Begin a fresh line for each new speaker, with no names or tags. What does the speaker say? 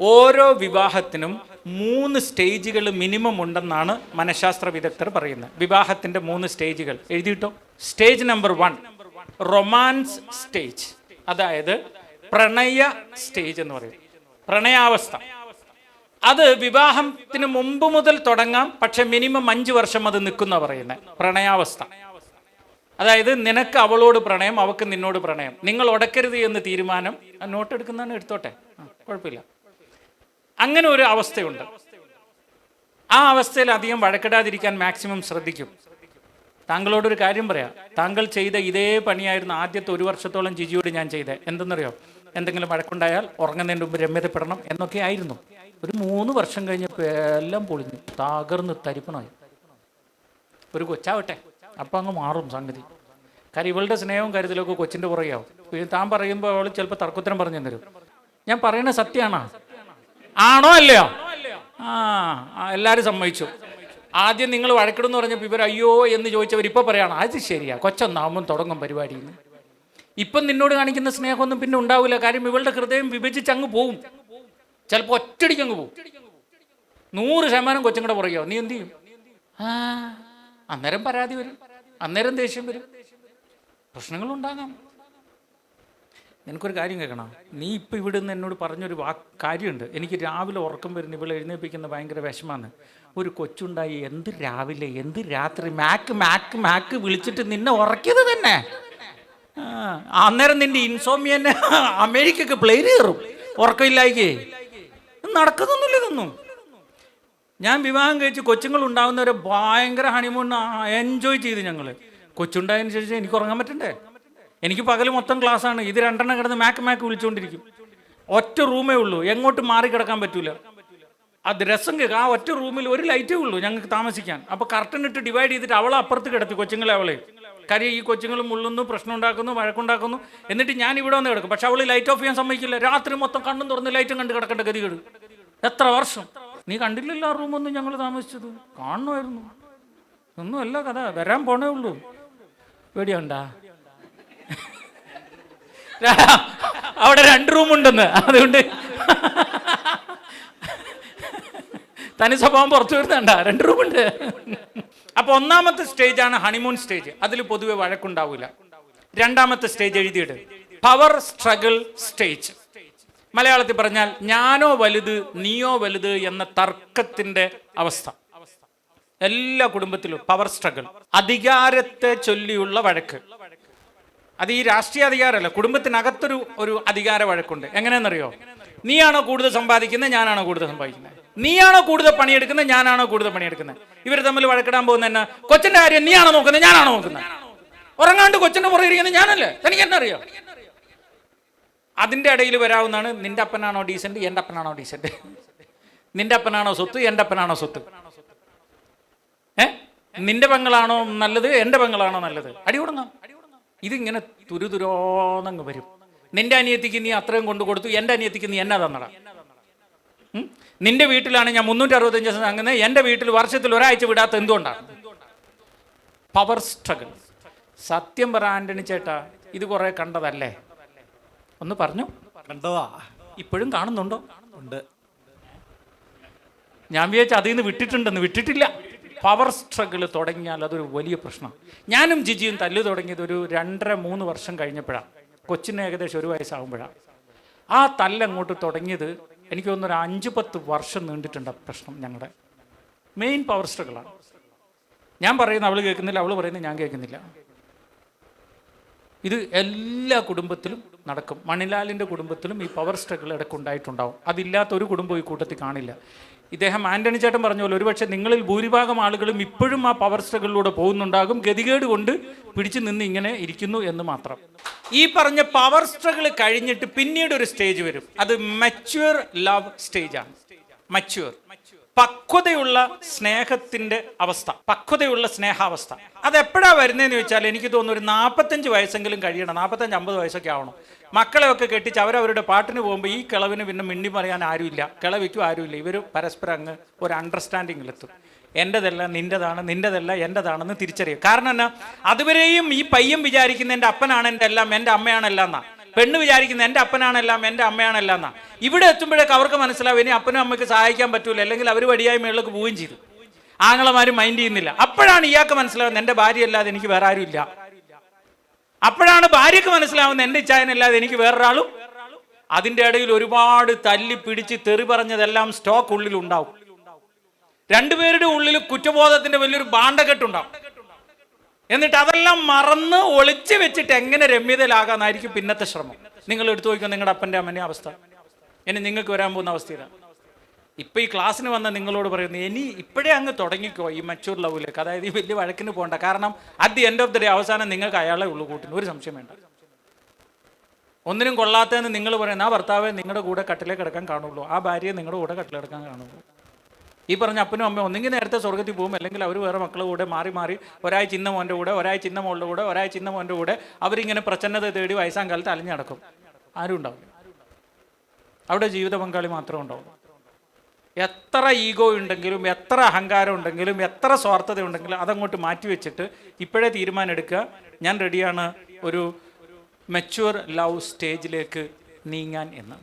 ഓരോ വിവാഹത്തിനും മൂന്ന് സ്റ്റേജുകൾ മിനിമം ഉണ്ടെന്നാണ് മനഃശാസ്ത്ര വിദഗ്ധർ പറയുന്നത്. വിവാഹത്തിന്റെ മൂന്ന് സ്റ്റേജുകൾ. എഴുതിയിട്ടോ? Stage number one. Romance stage. അതായത് പ്രണയ സ്റ്റേജ് എന്ന് പറയും. പ്രണയാവസ്ഥ. അത് വിവാഹത്തിന് മുമ്പ് മുതൽ തുടങ്ങാം. പക്ഷെ മിനിമം അഞ്ച് വർഷം അത് നിൽക്കുന്ന പറയുന്നത്. പ്രണയാവസ്ഥ. അതായത് നിനക്ക് അവളോട് പ്രണയം അവക്ക് നിന്നോട് പ്രണയം. നിങ്ങൾ ഉടക്കരുത് എന്ന് തീരുമാനം. നോട്ട് എടുക്കുന്നതാണ് എടുത്തോട്ടെ. കുഴപ്പമില്ല. അങ്ങനെ ഒരു അവസ്ഥയുണ്ട്. ആ അവസ്ഥയിൽ അധികം വഴക്കിടാതിരിക്കാൻ മാക്സിമം ശ്രദ്ധിക്കും. താങ്കളോടൊരു കാര്യം പറയാം. താങ്കൾ ചെയ്ത ഇതേ പണിയായിരുന്നു ആദ്യത്തെ ഒരു വർഷത്തോളം ജിജിയോട് ഞാൻ ചെയ്തത് എന്തെന്നറിയോ? എന്തെങ്കിലും വഴക്കുണ്ടായാൽ ഉറങ്ങുന്നതിന് മുമ്പ് രമ്യതപ്പെടണം എന്നൊക്കെ ആയിരുന്നു. ഒരു മൂന്ന് വർഷം കഴിഞ്ഞപ്പോൾ എല്ലാം പൊളിഞ്ഞു. തകർന്ന് തരിപ്പണമായി. ഒരു കൊച്ചാവട്ടെ. അപ്പം അങ്ങ് മാറും സംഗതി. കാര്യം ഇവളുടെ സ്നേഹവും കരുതലൊക്കെ കൊച്ചിന്റെ പുറകെയാവും. താൻ പറയുമ്പോൾ അവൾ ചിലപ്പോൾ തർക്കുത്തരം പറഞ്ഞു തരും. ഞാൻ പറയുന്നത് സത്യമാണോ ആണോ അല്ലയോ? ആ എല്ലാവരും സമ്മതിച്ചു. ആദ്യം നിങ്ങൾ വഴക്കിടുന്നു പറഞ്ഞപ്പോൾ ഇവർ അയ്യോ എന്ന് ചോദിച്ചവർ ഇപ്പോൾ പറയാണ് അത് ശരിയാ കൊച്ചൊന്നാവുമ്പം തുടങ്ങും പരിപാടിയിൽ നിന്ന് ഇപ്പം നിന്നോട് കാണിക്കുന്ന സ്നേഹമൊന്നും പിന്നെ ഉണ്ടാവില്ല കാര്യം ഇവളുടെ ഹൃദയം വിഭജിച്ച് അങ്ങ് പോവും. ചിലപ്പോൾ ഒറ്റടിക്ക് അങ്ങ് പോവും. നൂറ് ശതമാനം കൊച്ചുങ്ങളുടെ പുറകെയോ? നീ എന്ത് ചെയ്യും? ആ അന്നേരം പരാതി വരും. അന്നേരം ദേഷ്യം വരും. പ്രശ്നങ്ങളുണ്ടാകാം നിനക്കൊരു കാര്യം കേൾക്കണം. നീ ഇപ്പം ഇവിടെ നിന്ന് എന്നോട് പറഞ്ഞൊരു വാ കാര്യമുണ്ട്. എനിക്ക് രാവിലെ ഉറക്കം വരുന്ന ഇവിടെ എഴുന്നേൽപ്പിക്കുന്ന ഭയങ്കര വിഷമാണ് ഒരു കൊച്ചുണ്ടായി എന്ത് രാവിലെ എന്ത് രാത്രി? മാക്ക് മാക്ക് മാക്ക് വിളിച്ചിട്ട് നിന്നെ ഉറക്കിയത് തന്നെ. അന്നേരം നിന്റെ ഇൻസോമിയന്നെ അമേരിക്കക്ക് പ്ലെയിൻ കയറും. ഉറക്കമില്ലായിക്കേ നടക്കുന്നൊന്നുമില്ല ഇതൊന്നും. ഞാൻ വിവാഹം കഴിച്ച് കൊച്ചുങ്ങൾ ഉണ്ടാകുന്നവരെ ഭയങ്കര ഹണിമൂൺ എൻജോയ് ചെയ്ത് ഞങ്ങൾ കൊച്ചുണ്ടായതിനു ശേഷം എനിക്ക് ഉറങ്ങാൻ പറ്റണ്ടേ? എനിക്ക് പകൽ മൊത്തം ക്ലാസ്സാണ്. ഇത് രണ്ടെണ്ണം കിടന്ന് മാക്ക് മാക്ക് വിളിച്ചുകൊണ്ടിരിക്കും ഒറ്റ റൂമേ ഉള്ളൂ. എങ്ങോട്ട് മാറി കിടക്കാൻ പറ്റൂല. അത് രസം കേൾക്കുക ആ ഒറ്റ റൂമിൽ ഒരു ലൈറ്റേ ഉള്ളൂ ഞങ്ങൾക്ക് താമസിക്കാൻ. അപ്പോൾ കർട്ടൻ ഇട്ട് ഡിവൈഡ് ചെയ്തിട്ട് അവളെ അപ്പുറത്ത് കിടത്തി കൊച്ചുങ്ങളെ അവളെ. കാര്യം ഈ കൊച്ചുങ്ങൾ മുള്ളുന്നു പ്രശ്നം ഉണ്ടാക്കുന്നു വഴക്കുണ്ടാക്കുന്നു. എന്നിട്ട് ഞാൻ ഇവിടെ വന്ന് കിടക്കും. പക്ഷെ അവൾ ലൈറ്റ് ഓഫ് ചെയ്യാൻ സമ്മതിക്കില്ല. രാത്രി മൊത്തം കണ്ണും തുറന്ന് ലൈറ്റും കണ്ട് കിടക്കേണ്ട ഗതികേട്. എത്ര വർഷം? നീ കണ്ടില്ലല്ലോ ആ റൂമൊന്നും ഞങ്ങൾ താമസിച്ചത്? കാണണമായിരുന്നു ഒന്നുമല്ല കഥ. വരാൻ പോണേ ഉള്ളൂ. പേടിയുണ്ടാ അവിടെ രണ്ട് റൂമുണ്ടെന്ന് അതുകൊണ്ട് തനി സ്വഭാവം പുറത്തു വരുന്നുണ്ട. രണ്ട് റൂമുണ്ട് അപ്പൊ ഒന്നാമത്തെ സ്റ്റേജ് ആണ് ഹണിമൂൺ സ്റ്റേജ് അതിൽ പൊതുവെ വഴക്കുണ്ടാവില്ല. രണ്ടാമത്തെ സ്റ്റേജ് എഴുതിയിട്ട് പവർ സ്ട്രഗിൾ സ്റ്റേജ് മലയാളത്തിൽ പറഞ്ഞാൽ ഞാനോ വലുത് നീയോ വലുത് എന്ന തർക്കത്തിന്റെ അവസ്ഥ. എല്ലാ കുടുംബത്തിലും പവർ സ്ട്രഗിൾ അധികാരത്തെ ചൊല്ലിയുള്ള വഴക്ക്. അത് ഈ രാഷ്ട്രീയ അധികാരമല്ല കുടുംബത്തിനകത്തൊരു ഒരു അധികാര വഴക്കുണ്ട്. എങ്ങനെയെന്നറിയോ? നീയാണോ കൂടുതൽ സമ്പാദിക്കുന്നത് ഞാനാണോ കൂടുതൽ സമ്പാദിക്കുന്നത്? നീയാണോ കൂടുതൽ പണിയെടുക്കുന്നത് ഞാനാണോ കൂടുതൽ പണിയെടുക്കുന്നത്? ഇവർ തമ്മിൽ വഴക്കിടാൻ പോകുന്ന കൊച്ചിന്റെ കാര്യം നീയാണോ നോക്കുന്നത് ഞാനാണോ നോക്കുന്നത്? ഉറങ്ങാണ്ട് കൊച്ചിന്റെ പുറകെ ഇരിക്കുന്നത് ഞാനല്ലേ? തനിക്ക് എന്നെ അറിയോ അതിന്റെ ഇടയിൽ വരാവുന്നതാണ് നിന്റെ അപ്പനാണോ ഡീസന്റ് എന്റെ അപ്പനാണോ ഡീസന്റ് നിന്റെ അപ്പനാണോ സ്വത്ത് എന്റെ അപ്പനാണോ സ്വത്ത്? ഏ? നിന്റെ പെങ്ങളാണോ നല്ലത് എന്റെ പെങ്ങളാണോ നല്ലത്? അടി കൊടുങ്ങാം ഇതിങ്ങനെ തുരുതുരോന്നങ്ങ് വരും. നിന്റെ അനിയത്തിക്ക് നീ അത്രയും കൊണ്ടു കൊടുത്തു എന്റെ അനിയത്തിക്ക് നീ എന്നാ തന്നട? നിന്റെ വീട്ടിലാണ് ഞാൻ മുന്നൂറ്റി അറുപത്തഞ്ച് ദിവസം തങ്ങുന്നത്. എന്റെ വീട്ടിൽ വർഷത്തിൽ ഒരാഴ്ച വിടാത്ത എന്തുകൊണ്ടാണ് പവർ സ്ട്രഗിൾ സത്യം പറ ആന്റണി ചേട്ടാ ഇത് കുറെ കണ്ടതല്ലേ? ഒന്ന് പറഞ്ഞു.
കണ്ടതാ.
ഇപ്പോഴും കാണുന്നുണ്ടോ?
ഉണ്ട്.
ഞാൻ വിചാരിച്ച അതിൽ നിന്ന് വിട്ടിട്ടുണ്ടെന്ന് വിട്ടിട്ടില്ല. പവർ സ്ട്രഗിൾ തുടങ്ങിയാൽ അതൊരു വലിയ പ്രശ്നമാണ് ഞാനും ജിജിയും തല്ലു തുടങ്ങിയത് ഒരു രണ്ടര മൂന്ന് വർഷം കഴിഞ്ഞപ്പോഴാണ് കൊച്ചിന് ഏകദേശം ഒരു വയസ്സാകുമ്പോഴാണ് ആ തല്ല് അങ്ങോട്ട് തുടങ്ങിയത് എനിക്ക് തോന്നുന്നു ഒരു അഞ്ച് പത്ത് വർഷം നീണ്ടിട്ടുണ്ട് പ്രശ്നം ഞങ്ങളുടെ. മെയിൻ പവർ സ്ട്രഗിളാണ് ഞാൻ പറയുന്നത് അവൾ കേൾക്കുന്നില്ല അവൾ പറയുന്നത് ഞാൻ കേൾക്കുന്നില്ല. ഇത് എല്ലാ കുടുംബത്തിലും നടക്കും. മണിലാലിന്റെ കുടുംബത്തിലും ഈ പവർ സ്ട്രഗിൾ ഇടയ്ക്ക് ഉണ്ടായിട്ടുണ്ടാവും. അതില്ലാത്ത ഒരു കുടുംബം ഈ കൂട്ടത്തിൽ കാണില്ല. ഇദ്ദേഹം ആന്റണി ചേട്ടൻ പറഞ്ഞ പോലെ ഒരുപക്ഷെ നിങ്ങളിൽ ഭൂരിഭാഗം ആളുകളും ഇപ്പോഴും ആ പവർ സ്ട്രഗിളിലൂടെ പോകുന്നുണ്ടാകും. ഗതികേട് കൊണ്ട് പിടിച്ചു നിന്ന് ഇങ്ങനെ ഇരിക്കുന്നു എന്ന് മാത്രം. ഈ പറഞ്ഞ പവർ സ്ട്രഗിൾ കഴിഞ്ഞിട്ട് പിന്നീട് ഒരു സ്റ്റേജ് വരും. അത് മച്വർ ലവ് സ്റ്റേജാണ് മച്വർ പക്വതയുള്ള സ്നേഹത്തിന്റെ അവസ്ഥ പക്വതയുള്ള സ്നേഹാവസ്ഥ. അത് എപ്പോഴാ വരുന്നതെന്ന് ചോദിച്ചാൽ എനിക്ക് തോന്നുന്നു ഒരു നാൽപ്പത്തഞ്ച് വയസ്സെങ്കിലും കഴിയണം നാൽപ്പത്തഞ്ച് അമ്പത് വയസ്സൊക്കെ ആവണം. മക്കളെയൊക്കെ കെട്ടിച്ച് അവരവരുടെ പാട്ടിന് പോകുമ്പോൾ ഈ കിളവിന് പിന്നെ മിണ്ടി പറയാൻ ആരുമില്ല കിളവിക്കും ആരുമില്ല. ഇവർ പരസ്പരം അങ്ങ് ഒരു അണ്ടർസ്റ്റാൻഡിങ്ങിലെത്തും എന്റെതല്ല നിന്റെതാണ് നിന്റെതല്ല എന്റെതാണെന്ന് തിരിച്ചറിയും. കാരണം എന്നാ അതുവരെയും ഈ പയ്യൻ വിചാരിക്കുന്ന എന്റെ അപ്പനാണ് എന്റെ എല്ലാം എന്റെ അമ്മയാണ് എല്ലാം എന്നാ പെണ്ണ് വിചാരിക്കുന്നത് എന്റെ അപ്പനാണെല്ലാം എന്റെ അമ്മയാണെല്ലാം എന്നാ ഇവിടെ എത്തുമ്പോഴേക്ക് അവർക്ക് മനസ്സിലാവും ഇനി അപ്പനും അമ്മയ്ക്ക് സഹായിക്കാൻ പറ്റൂല അല്ലെങ്കിൽ അവർ വടിയായി മേളിലേക്ക് പോവുകയും ചെയ്തു. ആങ്ങളമാരും മൈൻഡ് ചെയ്യുന്നില്ല. അപ്പോഴാണ് ഇയാൾക്ക് മനസ്സിലാവുന്നത് എന്റെ ഭാര്യ അല്ലാതെ എനിക്ക് വേറെ ആരും ഇല്ല അപ്പോഴാണ് ഭാര്യക്ക് മനസ്സിലാവുന്നത് എന്റെ ഇച്ചായനല്ലാതെ എനിക്ക് വേറൊരാളും അതിന്റെ ഇടയിൽ ഒരുപാട് തല്ലി പിടിച്ച് തെറി പറഞ്ഞതെല്ലാം സ്റ്റോക്ക് ഉള്ളിൽ ഉണ്ടാവും രണ്ടുപേരുടെ ഉള്ളിൽ കുറ്റബോധത്തിന്റെ വലിയൊരു ബാണ്ടക്കെട്ടുണ്ടാവും എന്നിട്ട് അതെല്ലാം മറന്ന് ഒളിച്ചു വെച്ചിട്ട് എങ്ങനെ രമ്യതയിലാകാന്നായിരിക്കും പിന്നത്തെ ശ്രമം? നിങ്ങൾ എടുത്തു നോക്കിയോ നിങ്ങളുടെ അപ്പന്റെ അമ്മന്റെ അവസ്ഥ. ഇനി നിങ്ങൾക്ക് വരാൻ പോകുന്ന അവസ്ഥ ഇതാണ് ഇപ്പൊ ഈ ക്ലാസ്സിന് വന്ന നിങ്ങളോട് പറയുന്നു ഇനി ഇപ്പോഴേ അങ്ങ് തുടങ്ങിക്കോ ഈ മച്ചൂർ ലവിലേക്ക് അതായത് ഈ വലിയ വഴക്കിന് പോകണ്ട. കാരണം at the end of the day അവസാനം നിങ്ങൾക്ക് അയാളെ ഉള്ളു കൂട്ടിന്. ഒരു സംശയം വേണ്ട. ഒന്നിനും കൊള്ളാത്തതെന്ന് നിങ്ങൾ പറയുന്നത് ആ ഭർത്താവെ നിങ്ങളുടെ കൂടെ കട്ടിലേക്ക് കിടക്കാൻ കാണുള്ളൂ. ആ ഭാര്യയെ നിങ്ങളുടെ കൂടെ കട്ടിലെടുക്കാൻ കാണുള്ളൂ. ഈ പറഞ്ഞ അപ്പനും അമ്മയും ഒന്നെങ്കിൽ നേരത്തെ സ്വർഗത്തിൽ പോകും. അല്ലെങ്കിൽ അവർ വേറെ മക്കളുടെ കൂടെ മാറി മാറി ഒരാഴ്ച ചിന്ന മോന്റെ കൂടെ ഒരാഴ്ച ചിന്ന മോളുടെ കൂടെ ഒരാഴ്ച ചിന്ന മോന്റെ കൂടെ അവരിങ്ങനെ പ്രച്ഛന്നത തേടി വയസ്സാം കാലത്ത് നടക്കും. ആരും ഉണ്ടാവില്ല. അവിടെ ജീവിത പങ്കാളി മാത്രമേ ഉണ്ടാവും എത്ര ഈഗോ ഉണ്ടെങ്കിലും എത്ര അഹങ്കാരം ഉണ്ടെങ്കിലും എത്ര സ്വാർത്ഥത ഉണ്ടെങ്കിലും അതങ്ങോട്ട് മാറ്റി വെച്ചിട്ട് ഇപ്പോഴേ തീരുമാനം എടുക്കുക ഞാൻ റെഡിയാണ് ഒരു മെച്യൂർ ലവ് സ്റ്റേജിലേക്ക് നീങ്ങാൻ എന്ന്.